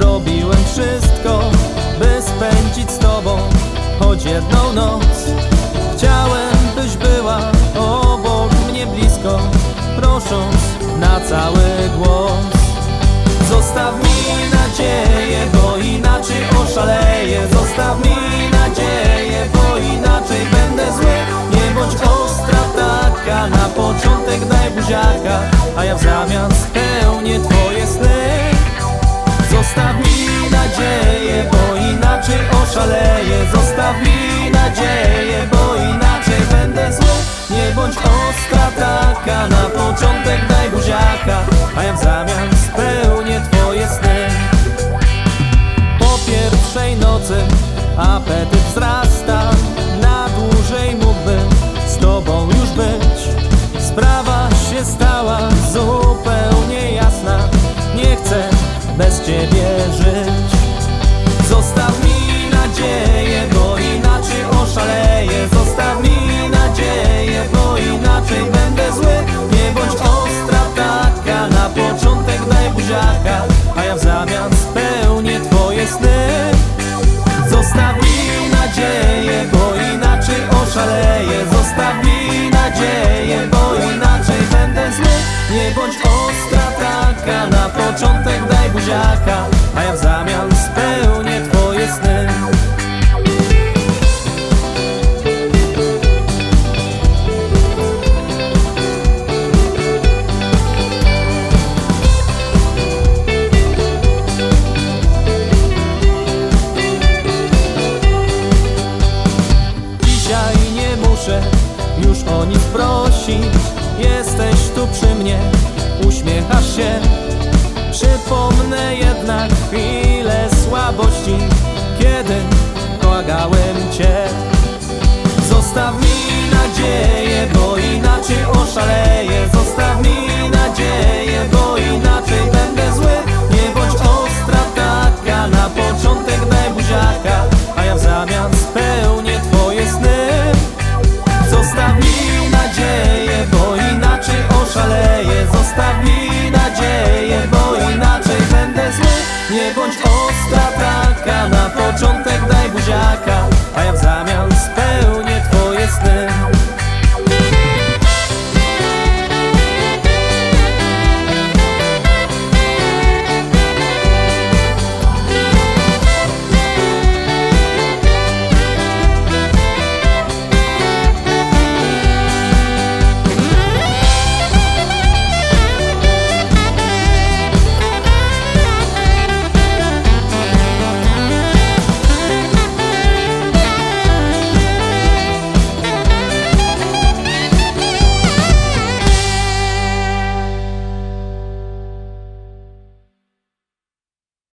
Robiłem wszystko, by spędzić z tobą choć jedną noc. Chciałem, byś była obok mnie blisko Prosząc na cały głos. Zostaw mi nadzieję, bo inaczej oszaleję. Zostaw mi nadzieję, bo inaczej będę zły. Nie bądź ostra taka, na początek daj buziaka A ja w zamian apetyt wzrasta Na dłużej mógłbym z tobą już być. Sprawa się stała zupełnie jasna Nie chcę bez ciebie żyć. Zostaw mi nadzieję, bo inaczej oszaleję. Zostaw mi nadzieję, bo inaczej będę zły. Nie bądź ostra taka, na początek daj buziaka A ja w zamian spełnię twoje sny Zostaw mi nadzieję, bo inaczej będę zły. Nie bądź ostra taka, na początek daj buziaka A ja w zamian spełnię o nic Jesteś tu przy mnie, uśmiechasz się. Przypomnę jednak chwilę słabości Kiedy błagałem Cię. Zostaw mi nadzieję, bo inaczej sale.